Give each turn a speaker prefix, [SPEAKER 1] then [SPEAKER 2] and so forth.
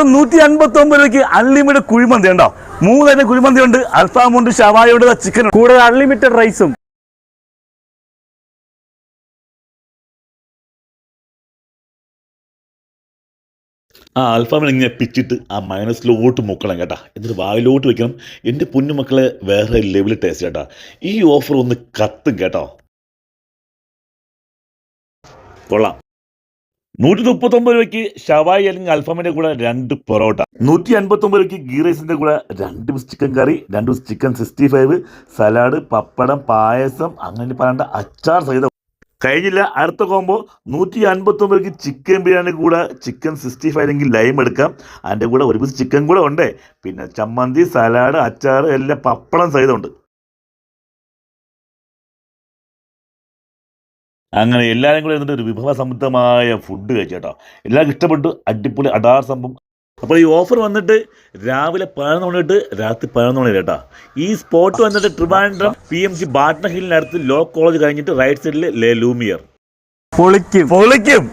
[SPEAKER 1] വെറും നൂറ്റി അൻപത്തി ഒമ്പത് രൂപയ്ക്ക് അൺലിമിറ്റഡ് കുഴിമന്തി ഉണ്ടോ മൂന്നര കുഴിമന്തി ഉണ്ട്. അൽഫാമുണ്ട് ഷവായുണ്ട് ചിക്കൻ
[SPEAKER 2] കൂടാതെ അൺലിമിറ്റഡ് റൈസും
[SPEAKER 1] ആ അൽഫാമിൽ ഇങ്ങനെ പിച്ചിട്ട് ആ മൈനസിലോട്ട് മുക്കണം കേട്ടാ. എന്നിട്ട് വായിലോട്ട് വെക്കണം. എന്റെ പൊന്നുമക്കളെ വേറെ ലെവൽ ടേസ്റ്റ് കേട്ടാ. ഈ ഓഫർ ഒന്ന് കത്തും കേട്ടോ. കൊള്ളാം. നൂറ്റി മുപ്പത്തൊമ്പത് രൂപയ്ക്ക് ഷവായി അല്ലെങ്കിൽ അൽഫാമിന്റെ കൂടെ രണ്ട് പൊറോട്ട. നൂറ്റി അൻപത്തൊമ്പത് രൂപയ്ക്ക് ഗീ റൈസിന്റെ കൂടെ രണ്ട് പീസ് ചിക്കൻ കറി രണ്ട് piece chicken sixty five salad papadam payasam അങ്ങനെ പറയേണ്ട അച്ചാർ സഹിതം. കഴിഞ്ഞില്ല അടുത്ത കോമ്പോ നൂറ്റി രൂപയ്ക്ക് ചിക്കൻ ബിരിയാണി കൂടെ ചിക്കൻ സിക്സ്റ്റി ഫൈവ് അല്ലെങ്കിൽ ലൈം എടുക്കാം. അതിന്റെ കൂടെ ഒരു പീസ് ചിക്കൻ കൂടെ ഉണ്ട്. പിന്നെ ചമ്മന്തി സലാഡ് അച്ചാർ എല്ലാം പപ്പടം സഹിതമുണ്ട് അങ്ങനെ എല്ലാവരും കൂടെ ഇരുന്നിട്ട് ഒരു വിഭവസമൃദ്ധമായ ഫുഡ് കഴിച്ചേട്ടോ എല്ലാവർക്കും ഇഷ്ടപ്പെട്ടു. അടിപൊളി അടാർ സംഭവം. അപ്പോൾ ഈ ഓഫർ വന്നിട്ട് രാവിലെ പതിനൊന്ന് മണി തൊട്ട് രാത്രി പതിനൊന്ന് മണി വരെ കേട്ടോ. ഈ സ്പോട്ട് വന്നിട്ട് ട്രിവാൻഡ്രം പി എം ജി ബാട്ട്ന ഹില്ലിനടുത്ത് ലോ കോളേജ് കഴിഞ്ഞിട്ട് റൈറ്റ് സൈഡിൽ ലെ ലൂമിയർ
[SPEAKER 2] പൊളിക്കും.
[SPEAKER 1] പൊളിക്കും.